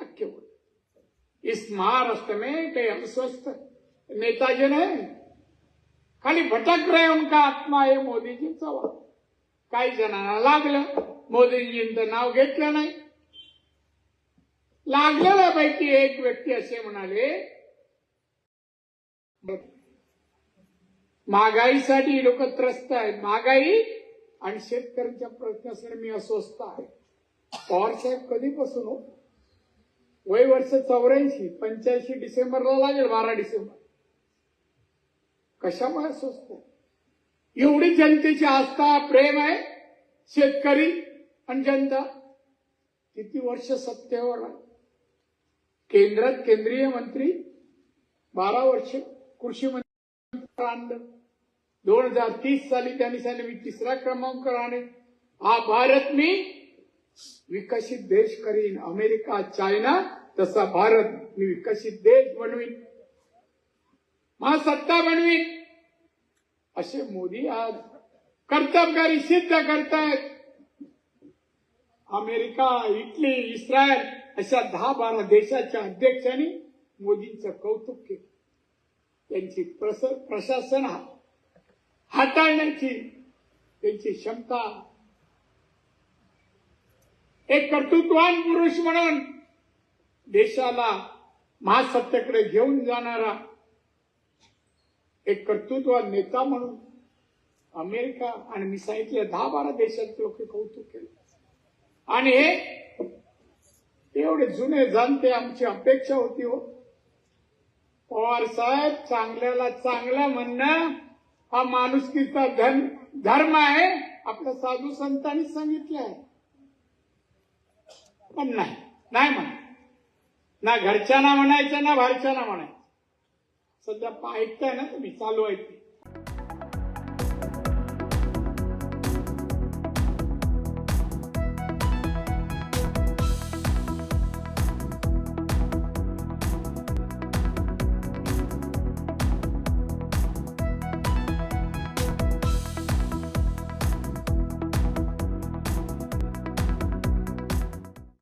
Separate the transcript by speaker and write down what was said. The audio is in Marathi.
Speaker 1: वाक्य बोले इस महाराष्ट्र में कई अस्वस्थ नेताजी ने खाली भटक रहे उनका आत्मा आहे मोदीजींचा वाद काही जणांना लागलं मोदीजींचं नाव घेतलं नाही. लागलेल्या पैकी एक व्यक्ती असे म्हणाले महागाईसाठी लोक त्रस्त आहेत महागाई आणि शेतकऱ्यांच्या प्रश्नासाठी मी अस्वस्थ आहे. पवार साहेब कधीपासून हो? वय वर्ष चौऱ्याऐंशी पंच्याऐंशी डिसेंबरला लागेल बारा डिसेंबर. कशामुळे सोसतो एवढी जनतेची आस्था प्रेम आहे शेतकरी आणि जनता. किती वर्ष सत्तेवर केंद्रात केंद्रीय मंत्री बारा वर्ष कृषी मंत्री आणलं. दोन हजार तीस साली त्यांनी सांगितलं मी तिसरा क्रमांक राहणे हा भारत मी विकसित देश करीन अमेरिका चायना तसा भारत मी विकसित देश बनवीन. महासत्ता बनवीन. असे मोदी आज कर्तबगारी सिद्ध करतायत. अमेरिका इटली इस्रायल अशा दहा बारा देशाच्या अध्यक्षांनी मोदींचं कौतुक केलं. त्यांची प्रस- प्रशासन हाताळण्याची त्यांची क्षमता एक कर्तृत्वान पुरुष म्हणून देशाला महासत्तेकडे घेऊन जाणारा एक कर्तृत्वान नेता म्हणून अमेरिका आणि मी सांगितले दहा बारा देशात लोक कौतुक केलं. आणि हे एवढे जुने जाणते आमची अपेक्षा होती हो. पवार साहेब चांगल्याला चांगला म्हणणं हा माणुसकीचा धर्म आहे आपल्या साधू संतांनी सांगितलं आहे. पण नाही. नाही म्हणा. ना घरच्यांना म्हणायचं ना बाहेरच्यांना म्हणायचं. सध्या ऐकताय ना तुम्ही चालू आहे ते.